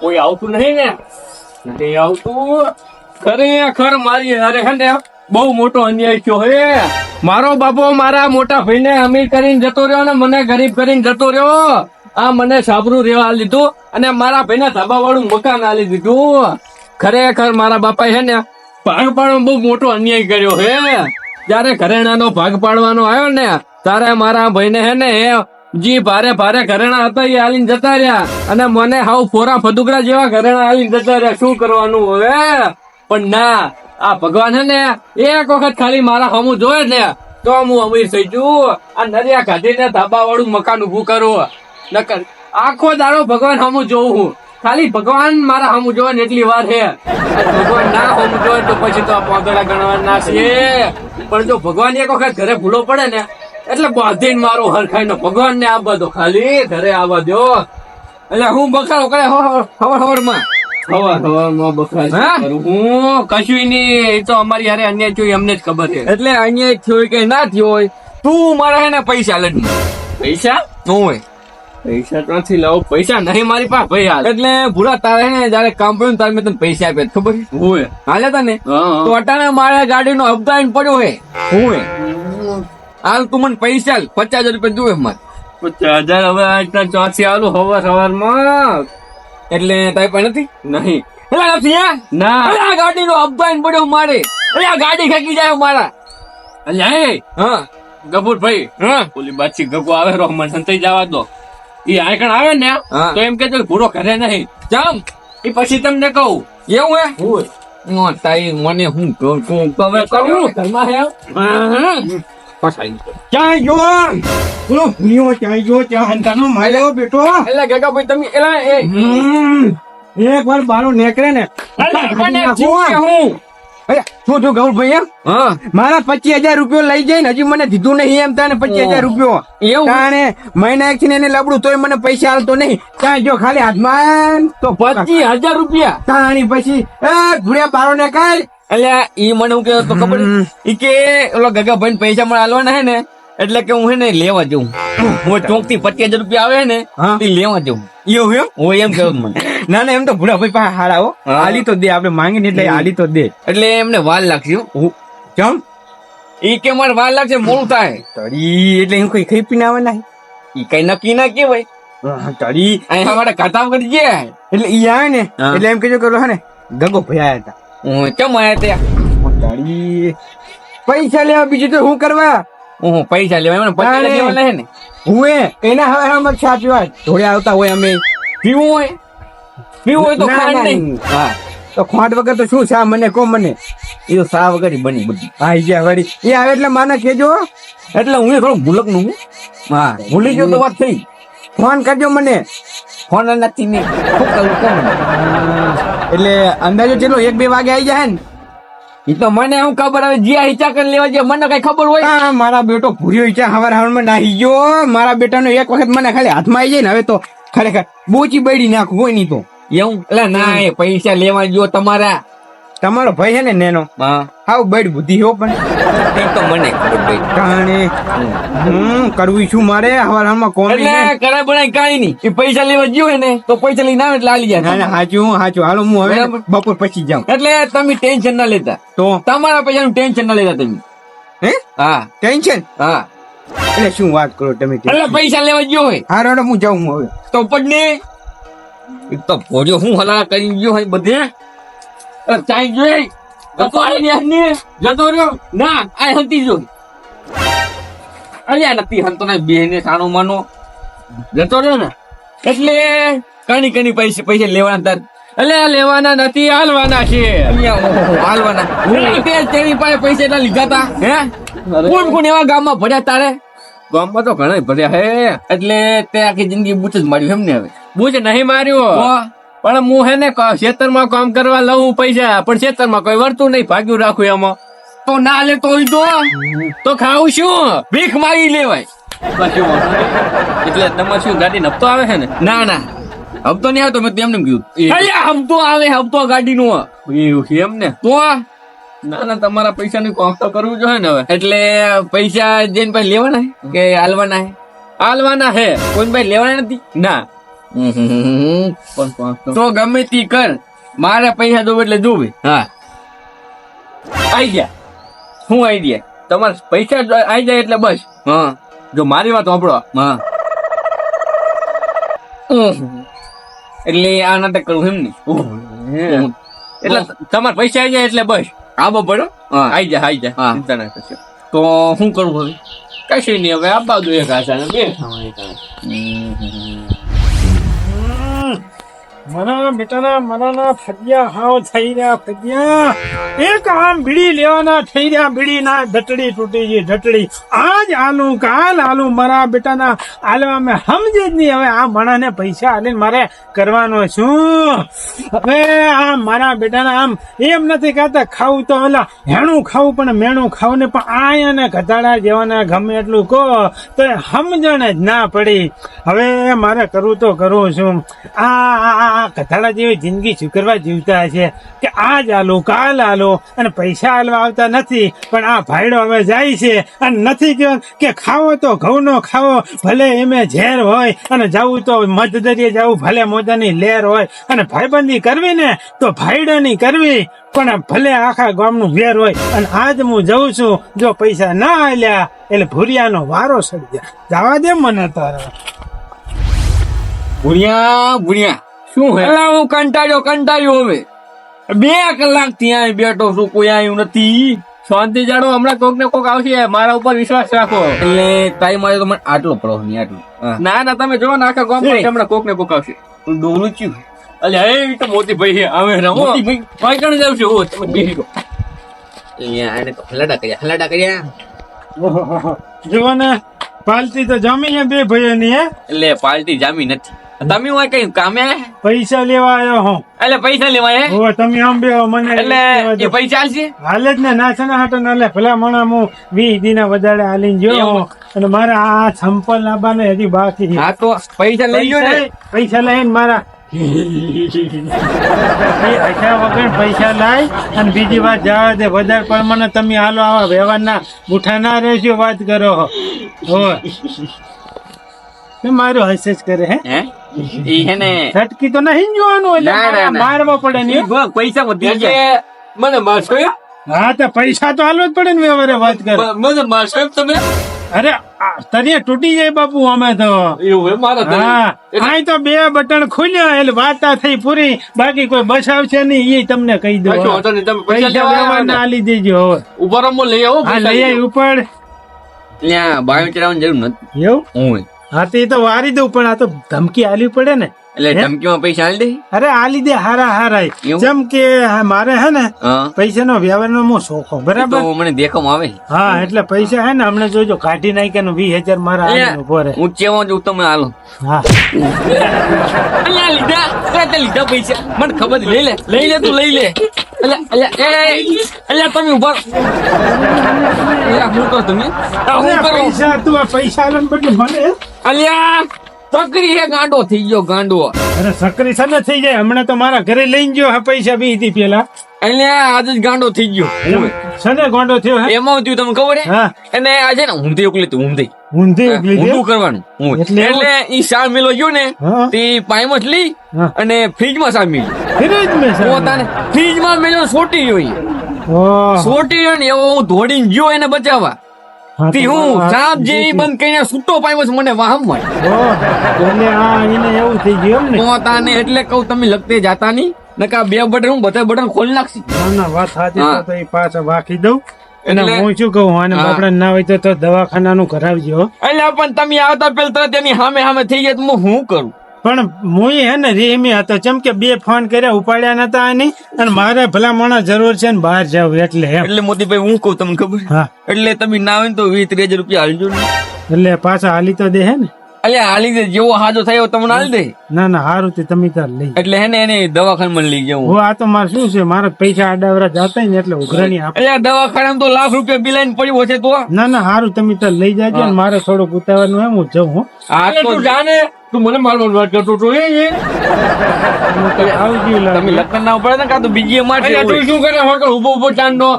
કોઈ આવતું નહીં ને? નથી આવતું? ખરેખર મારી અરે હે ને, બહુ મોટો અન્યાય થયો હે. મારો બાપો મારા મોટા ભાઈને અમીર કરીને જતો રહ્યો ને, મને ગરીબ કરીને જતો રહ્યો. આ મને સાબરું રેવા લીધું અને મારા ભાઈના ધાબા વાળું મકાન આલી દીધું. ખરેખર મારા બાપા છે ને ભાગ પાડવાનો બહુ મોટો અન્યાય કર્યો હે. જયારે ઘરેણાનો ભાગ પાડવાનો આવ્યો ને, ત્યારે મારા ભાઈને હે ને હે જી ભારે ભારે ઘરેણા હતા એ હાલીને જતા રહ્યા. અને મને હાવ ફોરા ફદુકડા જેવા ઘરેણા હાલીને જતા રહ્યા. શું કરવાનું હવે? પણ ના, આ ભગવાન છે ને, એક વખત ખાલી મારા હમું જોયે ને, તો હું અમીર થઈ જઉં આ નરિયા કાઢીને ધાબા વાળું મકાન ઉભું કરું. નકર આખો દાડો ભગવાન હમુ જોઉં હું. ખાલી ભગવાન મારા હમુ જોવે ને એટલી વાર છે ભગવાન ના હમુ જોવે તો પછી તો પોગડા ગણવા ના છે. પણ જો ભગવાન એક વખત ઘરે ભૂલો પડે ને એટલે બાંધીને મારો હરખાઈ નો ભગવાન ને આવવા દો ખાલી ઘરે આવવા દો એટલે હું બખાડો કરે હવાર હવારમાં હવાર હવારમાં બખાડ હું. કશું નહીં એ તો અમારી હારે અન્યાય થયું અમને જ ખબર છે. એટલે અન્યાય થયો કે ના થયો હોય તું મારા હે ને પૈસા લડ પૈસા? હોય. પૈસા તો નથી લાવો પૈસા નહીં મારી પાસે ભાઈ હાલ. એટલે ભૂલા તારે ને જયારે કામ પડ્યું તારે મેં તને પૈસા આપ્યા ખબર હું હાલે તને? તો અટાણે મારે ગાડીનો હપ્તા આઈને પડ્યો હે. હોય હાલ તું મને પૈસા પચાસ હજાર રૂપિયા જોવે મારે પચાસ હજાર હવે આજના ચોથી આલું હવા સવારમાં એટલે તારી પાસે નથી? નહીં. એટલે નથી હે? ના. આ ગાડીનો હપ્તા પડ્યો મારે. એટલે આ ગાડી ખેંચી જાય મારા. અલ્યા હે હા. ગફુર ભાઈ હા. ઓલી બાચી ગગો આવે રોહમન સંતાઈ જવા દો. ઈ આયકણ આવે ને તો એમ કે ભૂરો ઘરે નહીં. જમ. એ પછી તમને કહું. એવું હે? હું તાઈ મને હું કહું છું તમે કરું? ઘરમાં હે? ક્યાં જો બોલો ભૂલ્યો ક્યાં જો ત્યાં હંતાનો માર્યો બેટો એટલે ગગા ભાઈ તમે એલા એ હમ. એક વાર બારો નીકળે ને. હું? શું થયું ગૌર ભાઈ એમ? મારા પચીસ હજાર રૂપિયો લઈ જઈને હજી મને દીધું નહીં એમ તને પચીસ હજાર રૂપિયો. એવું? તાણે મહિના એક એને લબડું તોય મને પૈસા હાલતો નહીં. ત્યાં જો ખાલી હાથમાં તો પચીસ હજાર રૂપિયા? તાણી પછી એ ભૂળ્યા બારો ને કાઢ એટલે ઈ મને હું કેતો તો ખબર ઈ કે ઓલો ગગા ભાઈ પૈસા મને આલવાના હે ને? એટલે કે હું હે ને લેવા જઉં. હું ચોકથી પચીસ હજાર રૂપિયા આવે ને એ લેવા જઉં. એવું એમ? હું એમ કહ્યું મને. ના ના એમ તો ભૂડા ભાઈ પાસે હારા હો. હા. તો દે આપણે માંગીને એટલે આલી તો દે. એટલે એમને વાલ લાગશે હો. જમ ઈ કે મારે વાર લાગશે મોડું થાય. તડી એટલે હું કઈ ખાઈ પીને આવે ના એ કઈ નક્કી ના કેવાય તડી. અહીંયા મારે ખાતા કરી જે એટલે ઈ આવે ને એટલે એમ કહેજો કરો હે ને ગગો ભયા હતા. હું કેમ આયા ત્યાં? તડી. પૈસા લેવા બીજું તો શું કરવા? હું પૈસા લેવા પૈસા હે ને. હું એ એના હવે હમણાં ચા વાત. ધોળે આવતા હોય અમે. પીવું હોય? પીવું હોય તો ખાંડ નહીં. હા. તો ખોટ વગર તો શું છે? મને કો મને. એ સા વગર બની બધી. આઈ ગયા વળી એ આવે એટલે માને કેજો એટલે હું થોડું ભૂલકનું હા. ભૂલી ગયો તો વાત થઈ. ફોન કરજો મને. ફોન નથી નહીં શું કરું એટલે અંદાજો ચેલો એક બે વાગે આવી જાય ને? એ તો મને શું ખબર હવે જ્યાં હિચા કરી લેવા જાય મને કઈ ખબર હોય? મારા બેટો ભૂર્યો હિચા હવાર હવારમાં નાહી ગયો. મારા બેટાનો એક વખત મને ખાલી હાથમાં આવી જાય ને હવે તો ખરેખર બોચી બળી નાખું હોય નહીં તો. એવું? એટલે ના એ પૈસા લેવા જો તમારા. તમારો ભાઈ છે ને નેનો? હાવ બેડ બુદ્ધિ હો પણ. એ તો મને ખબર ભાઈ. કાણે હું કરવી છું મારે હવાર હવારમાં કોમી એટલે કરે બનાય કાઈ નહીં. એ પૈસા લેવા ગયો ને તો પૈસા લઈને આવે એટલે આલી જાય. ના હાચું હાચું. હાલો હું હવે બપોર પછી જાઉં. એટલે તમે ટેન્શન ના લેતા. તો? તમારા પૈસાનું ટેન્શન ના લેતા તમે. હે? હા. ટેન્શન? હા. એટલે શું વાત કરો તમે એટલે પૈસા લેવા ગયો હોય. હારો હું જાઉં હું હવે. તો પડને એક તો ભોજો હું હલા કરી ગયો હોય બધે. ચાઈ જોઈ. આય ને જતો રહ્યો? ના આ હંતી જોઈ. અલ્યા નથી હંતો ને બે ને સાણો માનો જતો રહ્યો ને? એટલે કણી કણી પૈસે પૈસે લેવાના તાર. એટલે લેવાના નથી હાલવાના છે. હાલવાના. તેની પાસે પૈસા એટલા લીધા તા હે? કોણ કોણ એવા ગામમાં ભર્યા તારે? ગામમાં તો ઘણા ભર્યા હે. એટલે તે આખી જિંદગી બૂચ જ માર્યું એમ ને હવે? બૂચ નહીં માર્યું. પણ હું હે ને ખેતરમાં કામ કરવા લઉં પૈસા પણ ખેતરમાં કોઈ વળતું નહીં ભાગ્યું રાખું એમાં. તો ના લે તો તો તો ખાવું શું? ભીખ માગી લેવાય. એટલે તમારે શું ગાડી હપ્તો આવે છે ને? ના ના. હપ્તો નહીં આવતો મેં તેમને કીધું. અલ્યા હમતો આવે ગાડી ગાડીનો. એવું છે એમ ને? તો? ના ના તમારા પૈસા નું કોક તો કરવું જોઈએ ને હવે? એટલે પૈસા જઈને પછી લેવાના? કે હાલવાના હે? હાલવાના હે. કોઈ ભાઈ લેવાના નથી? ના. તો ગમે તી કર મારે પૈસા દો એટલે જોવે હા. આઈ ગયા શું આઈડિયા? તમારે પૈસા આઈ જાય એટલે બસ. હા. જો મારી વાત સાંભળો. હા. એટલે આ નાટક કરવું એમ ને? એટલે તમારે પૈસા આઈ જાય એટલે બસ. આબો પડો હા? આઈ જાય આઈ જાય હા. ચિંતા ના કરશો. તો શું કરવું હવે? કશું નહીં હવે આપવા દો એક આશા બે કાંઈ. મના બેટાના મનાના ફજ્યા હાવ થઈ રહ્યા ફજ્યા એક આમ બીડી લેવાના થઈ રહ્યા બીડી ના ઢટડી તૂટી ગઈ ઢટડી. આજ આલું કાલ આલું મારા બેટાના. આલો અમે સમજે જ નહીં હવે આ મણાને પૈસા આલીને મારે કરવાનો શું હવે આ મારા બેટાના આમ એમ નથી કહેતા, ખાવું તો ઓલા હેણું ખાવું પણ મેણું ખાવું ને પણ આ અને ઘટાડા જેવાના ગમે એટલું કહો, તો સમજણ જ ના પડી. હવે મારે કરવું તો કરવું આ આ આ- કથાડા જેવી જિંદગી સ્વીકારવા જીવતા છે કે આજ આલો, કાલ આલો અને પૈસા આલવા આવતા નથી, પણ આ ભાઈડો હવે જાય છે અને નથી કે કે ખાવો તો ઘઉંનો ખાવો, ભલે એમે ઝેર હોય અને જવું તો મધદરિયે જવું, ભલે મોજાની લેર હોય અને ભાઈબંધી કરવી ને તો ભાઈડોની કરવી, પણ ભલે આખા ગામનું વેર હોય અને આજ હું જઉં છું, જો પૈસા ના આલ્યા એટલે ભૂરિયાનો વારો સડી જાય જવા દે મને તારા. ભૂરિયા ભૂણ્યા શું હે? અલા હું કંટાળ્યો કંટાળ્યો હવે. બે કલાક ત્યાં બેઠો છું કોઈ આવ્યું નથી. શાંતિ જાણો હમણાં કોક ને કોક આવશે મારા ઉપર વિશ્વાસ રાખો. એટલે તારી મારે તો મને આટલો પડો નહીં આટલો. ના ના તમે જો ને આખા ગામ હમણાં કોક ને કોક આવશે. તું ડોલું ચીયું અલે એ તો મોતી ભાઈ છે હવે રમો. મોતીભાઈ? ભાઈ? કણ જાવ છો? હું તમે બેસી. અહીંયા એને તો હલાડા કર્યા હલાડા કર્યા. જુઓ ને પાલતી તો જામી છે બે ભાઈઓની હે? એટલે પાલટી જામી નથી. તમે હું કઈ કામે પૈસા લેવા આવ્યો હું. એટલે પૈસા લેવા એ હવે તમે આમ બે મને એટલે એ પૈસા છે હાલે જ ને નાચના હાટો ના લે. ભલા મણા હું વીસ દીના વધારે હાલીને જો? અને મારા આ સંપલ લાવવાને હજી બાકી છે. હા તો પૈસા લઈ ગયો ને. પૈસા લઈને મારા પૈસા લાય અને બીજી વાત જવા દે. વધારે પ્રમાણે તમે હાલો આવા વ્યવહારના બુઠા ના રહેશો વાત કરો હો. હોય મારું હશે કરે હે? હે? ઈ હે ને છટકી તો નહીં જોવાનું એટલે. મારવા પડે ને પૈસા વધી જાય મને મારશો હા? તો પૈસા તો હાલવા જ પડે ને વ્યવહારે વાત કર. મને મારશો તમે? અરે આ તૂટી જાય બાપુ અમે તો. હા તો બે બટન ખુલ્યા એટલે વાતા થઈ પૂરી. બાકી કોઈ બસાવશે નહીં એ તમને કહી દો પૈસા વ્યવહાર ના. આલી દેજો ઉપર લઈ આવું લઈ લઈ આવી. ઉપર. ત્યાં બાયો ચડાવવાની જરૂર નથી. એવું? હું હા તો એ તો વારી દઉં પણ આ તો ધમકી આલી પડે ને. એટલે ધમકીમાં પૈસા આલી દે? અરે આલી દે હારા હારા જેમ કે મારે હે ને પૈસા નો વ્યવહાર નો હું શોખો બરાબર? તો મને દેખમ આવે. હા એટલે પૈસા હે ને હમણાં જોજો કાઢી નાખ્યા વીસ હજાર મારા રહે. હું ચેવો છું તમે હાલો હા. લીધા તે લીધા પૈસા. મને ખબર લઈ લે લઈ લે તું લઈ લે. અલ્યા અલ્યા એ, એ, અલ્યા તમે ઊભા હું કહો તમે? હું પૈસા તું આ પૈસા બદલે મને? અલ્યા સકરી હે ગાંડો થઈ ગયો ગાંડો. અરે સકરી સને થઈ જાય. હમણાં તો મારા ઘરે લઈને ગયો હા પૈસા બી હતી પેલા. અલ્યા આજે જ ગાંડો થઈ ગયો. સને ગાંડો થયો એમાં થયું તમને ખબર હે? અને આજે ને હું તો એકલી તું હું થઈ. ઊંધી ઉગલી ઊંધું કરવાનું એટલે ઈ શાળ મેલો ગયો ને તે પાયમાં જ લઈ અને ફ્રીજમાં મેલી ફિરોજ મેં. પોતાને ફ્રીજમાં મેલો સોટી જોઈ સોટી ને એવો હું દોડીને ગયો એને બચાવવા. તે હું સાપ જેવી બંધ કરીને છૂટો છે મને વાહમમાં એટલે આ એને એવું થઈ ગયું ને પોતાને એટલે કહું તમે લગતે જાતા નહીં. નકા બે બટન હું બધા બટન ખોલી નાખશી. ના ના વાત સાચી તો એ પાછા વાકી દઉં. એટલે- હું શું કહું અને બાપડા ના હોય તો- દવાખાનાનું કરાવજો. એટલે પણ તમે આવતા પેલા તરત સામે સામે થઈ જાય તો હું શું કરું? પણ હું હે ને રેમી હતો જેમ કે બે ફોન કર્યા ઉપાડ્યા નતા આની અને મારે ભલા માણસ જરૂર છે ને બહાર જાવ એટલે એટલે મોતીભાઈ હું કહું તમને ખબર? એટલે તમે ના હોય ને તો વીસ ત્રીસ રૂપિયા હાલજો ને. એટલે પાછા હાલી તો દે હે ને. અલ્યા હાલી દે જેવો હાજો થયો તમને હાલી દે. ના ના હારું તે તમે તાર લઈ. એટલે હે ને એને દવાખાનામાં લઈ જવું. હું આ તો મારે શું છે મારા પૈસા આડાવરા જાતા ને એટલે ઉઘરાણી આપ. અલ્યા દવાખાનામાં તો લાખ રૂપિયા બિલાઈને પડ્યો છે તો. ના ના હારું તમે તાર લઈ જાજો ને મારે થોડુંક ઉતારવાનું એમ હું જઉં હું. આ તો તું જાને. તું મને મારવાનો વાત કરતો તો એ એ. તમે. લગ્ન ના પડે ને કા તો બીજી અરે તું શું કરે? હોટલ ઊભો ઊભો ચાંદનો.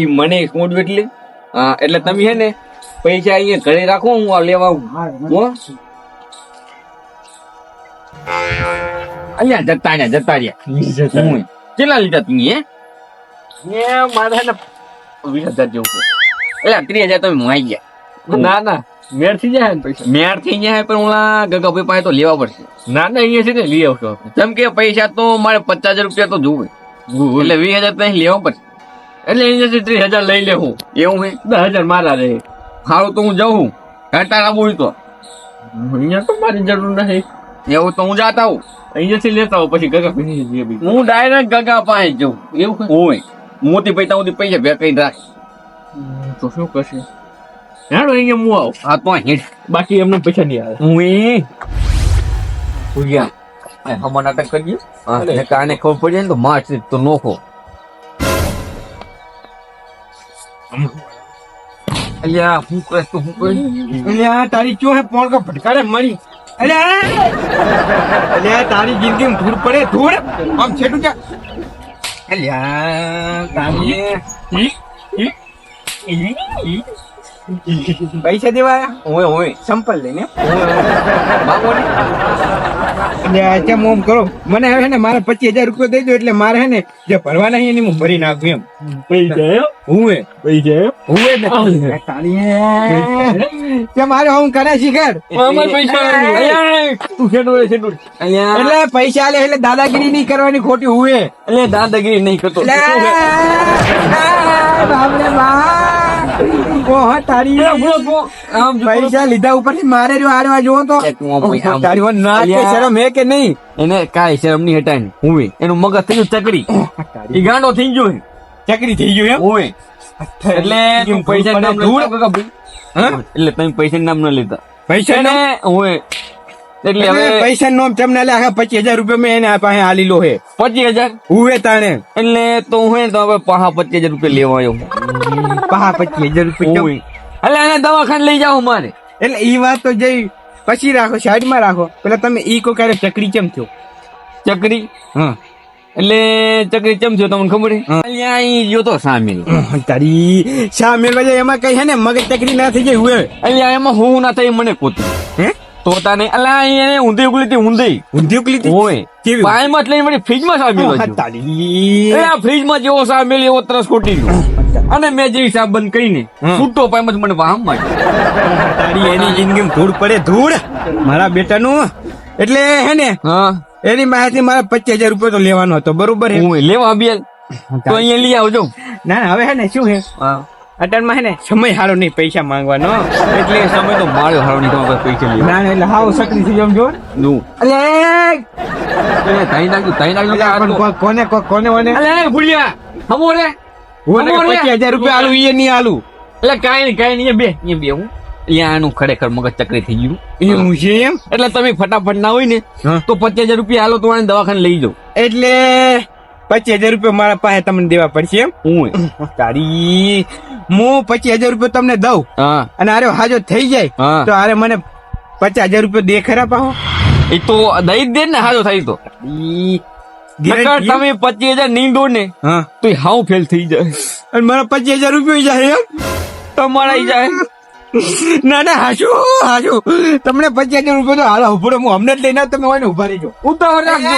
ઈ મને મોઢું એટલે? હા એટલે તમે હે ને પૈસા અહીંયા ઘરે રાખો હું આ લેવા આવું. અહીંયા જતા રહ્યા જતા રહ્યા. હું કેટલા લીધા તું એ મારા વીસ હજાર જેવું એટલે ત્રીસ હજાર તમે મુવાઈ ગયા. ના ના. મેળ થઈ જાય પૈસા. મેળ થઈ જાય પણ ઓલા ગગાભાઈ પાસે તો લેવા પડશે. ના ના અહીંયા છે ને લઈ આવશો. જેમ કે પૈસા તો મારે પચાસ હજાર રૂપિયા તો જોવે. એટલે વીસ હજાર તો અહીં લેવા પડશે. એટલે અહીંયા ત્રીસ હજાર લઈ લેવું. એવું દસ હજાર મારા રહે સારું તો હું જાઉં. ઘટા આવું બોલ તો. અહીંયા તો મારી જરૂર નથી. એવું તો હું જાતા હું અહીંયાથી લેતા આવો પછી ગગા પીને હું ડાયરેક્ટ ગગા પાસે જઉં. એવું કઈ? હોય મોટી પૈતા સુધી પૈસા ભેગા કરી રાખ. તો શું કરશે? હેડો અહીંયા હું આવું. હા તો હેડ. બાકી એમને પૈસા નહીં આવે. હું એ. ભૂગ્યા હમણાં નાટક કરીએ હા. ને કાને ખબર પડી જાય ને તો માર્ચ તો નોખો. અલ્યા હું કરે તો હું કરે અલ્યા તારી ચો હે? પોણ કો ભટકારે મરી? અલ્યા અલ્યા તારી જિંદગી ધૂળ પડે ધૂળ! આમ છેટું જા અલ્યા તારી પૈસા દેવા હોય ઓય ઓય. સંપલ લઈને. એટલે ઓમ કરો? મને હવે ને મારે પચીસ હજાર રૂપિયા દઈ દો એટલે મારે હે ને જે ભરવાના નહીં એની હું ભરી નાખું એમ. હું? હું મારે હું કરે શીખર? એટલે પૈસા લે એટલે દાદાગીરી નહીં કરવાની ખોટી હું એટલે દાદાગીરી નહીં કરતો. બાપ. ઓહો, તારી પૈસા લીધા મારે રહ્યો આડવા જોવો તો. તારી ના. શરમ હે કે નહીં? એને કાંઈ શરમ નહીં હટાય હું એનું મગજ થઈ ગયું ચકડી. ઈ ગાંડો થઈ ગયો હે. થઈ ગયું એમ? ઓય એટલે પૈસા નામ? એટલે તમે નામ ન લેતા. પૈસા એને નો એટલે હવે પૈસા નો તમને લે આખા પચીસ હજાર રૂપિયા મેં એના પાસે આલી લો હે. પચીસ હજાર? હું તાણે? એટલે તો હું હે તો હવે પાહા પચીસ હજાર રૂપિયા લેવા આવ્યો પહા પચીસ હજાર રૂપિયા એટલે એને દવાખાને લઈ જાઓ મારે. એટલે ઈ વાત તો જઈ પછી રાખો સાઈડમાં રાખો. પેલા તમે ઈ કો ક્યારે ચકરી કેમ થયો? ચકરી? હા. એટલે ચકરી થયો તમને ખબર અહીંયા ઈ ગયો તો સામેલ. તારી સામેલ એમાં કઈ હે ને મગજ ચકરી ના થઈ જાય હુએ એટલે એમાં હું ના થઈ મને કોતું. હે? તોતા નહીં અલા એને ઊંધી ઉગલી હતી ઊંધી. ઊંધી ઉકલી હતી? ઓય કેવી? પાયમાં જ લઈને મને ફ્રીજમાં સામેલ એ આ ફ્રીજમાં જેવો સામેલ એવો તરસ ખોટી ગયો. અને મેં જેવી સાબ બંધ કરીને. છૂટો પાયમ જ મને વાહમમાં તારી એની જિંદગી ધૂળ પડે ધૂળ. મારા બેટાનું. એટલે હે ને હા. એની માહિતી મારે પચીસ હજાર રૂપિયા તો લેવાનો હતો બરોબર હું લેવા બી તો અહીંયા લઈ આવજો. ના ના, હવે હે ને શું હે. હે ને સમય હારો નહીં પૈસા માંગવાનો. એટલે સમય તો માર્યો હારો નહીં તમારે પૈસા લેવા ના એટલે હાવ સકરી થઈ જમ જો. નું. અલે એ તઈ નાખ તઈ નાખ અલે, કોને કોને કોને? અલે ભૂલ્યા. હમો રે. રે. હજાર રૂપિયા આલું એ નહીં આલું. એટલે કાઈ નહીં કાઈ નહીં બે અહીંયા બે હું. આનું ખરેખર મગજ ચકરી થઈ ગયું. એવું છે એમ? એટલે તમે ફટાફટ ના હોય ને તો પચીસ હજાર રૂપિયા હાલો તો દવાખાને લઈ જાઓ. એટલે પચીસ હજાર રૂપિયા મારા પાસે તમને દેવા પડશે. એમ હું તારી હું પચીસ હજાર રૂપિયા તમને દઉં. અને આરે હાજો થઈ જાય. તો આરે મને પચાસ હજાર રૂપિયા દે ખરા પાહો. એ તો દઈ દે ને હાજો થાય તો? તમે પચીસ હજાર નહીં દો ને હા. તો હાવ ફેલ થઈ જાય. અને મારા પચીસ હજાર રૂપિયા જાય એમ. તમારા જાય. ના ના હાજુ હાજુ તમને પચીસ હજાર રૂપિયા તો હાલો ઊભો હું હમણાં જ લઈને તમે હોય ને ઊભા રહેજો ઉતાવળ રાખજો.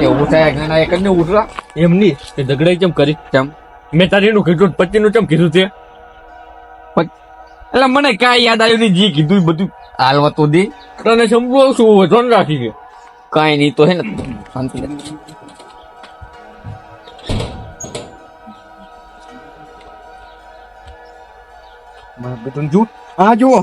એ ઉઠાયા ના એ કરીને ઉઠરા એમ નહીં એ ઝઘડાઈ કેમ કરી? કેમ? મેં તારી એનું કીધું પચીસનું કેમ કીધું તે? એટલે મને કાંઈ યાદ આવ્યું નહીં જે કીધું બધું. હાલવા તો દે તને સમજવું શું વધવાનું રાખી છે. કાંઈ નહીં તો હે ને. શાંતિ રાખ. મારા હા જુઓ.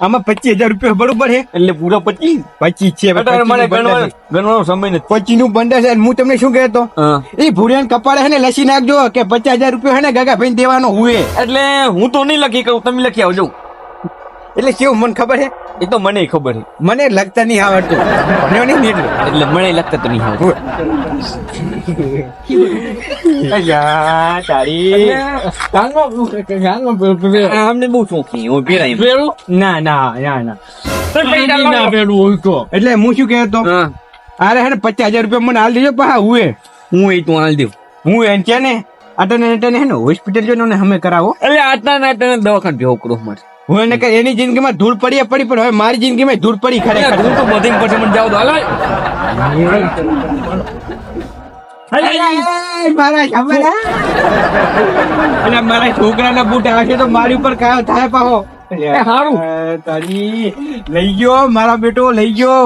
આમાં પચીસ હજાર રૂપિયા બરોબર છે. એટલે પૂરા પચીસ? પચીસ છે મને 25 નું બંડલ ગણવાનો ગણવાનો સમય નથી. પચીસનું બંધ છે હું તમને શું કહેતો? એ ભૂરિયાન કપાળે ને લસી નાખજો કે પચાસ હજાર રૂપિયા હે ને ગાગા ભાઈ દેવાનો હું એટલે હું તો નહીં લખી કહું તમે લખી આવજો. એટલે કેવું મને ખબર છે એ તો મને ખબર છે મને લગતા નહીં આવડતું. નહીં એટલે એટલે મને લગતા તો નહીં આવડતું. અલ્યા, તારી. આ બહુ શોખી હું પહેરાય. ના ના ના ના. ના પેલું હોય તો. એટલે હું શું કહેતો? અરે હે ને પચાસ હજાર રૂપિયા મને હાલ દેજો પા હુએ. હું એ તું હાલ દેવ હું એમ કે ને અટને અટને હે ને હોસ્પિટલ જો ને અમે કરાવો. એટલે આટલા ના તને દવાખાને ભેગો કરો મારે હું એને કહે એની જિંદગીમાં ધૂળ પડી પડી પણ હવે મારી જિંદગીમાં ધૂળ પડી ખરે ધૂળ તો બધી પછી મને જાવ હાલો. મારા છોકરાના બૂટ આવશે તો મારી ઉપર કયા થાય પાહો. તારી લઈ ગયો મારા બેટો લઈ ગયો.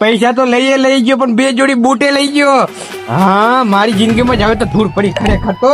પૈસા તો લઈએ લઈ ગયો પણ બે જોડી બૂટે લઈ ગયો. હા મારી જિંદગીમાં જ હવે તો ધૂળ પડી ખરેખર તો.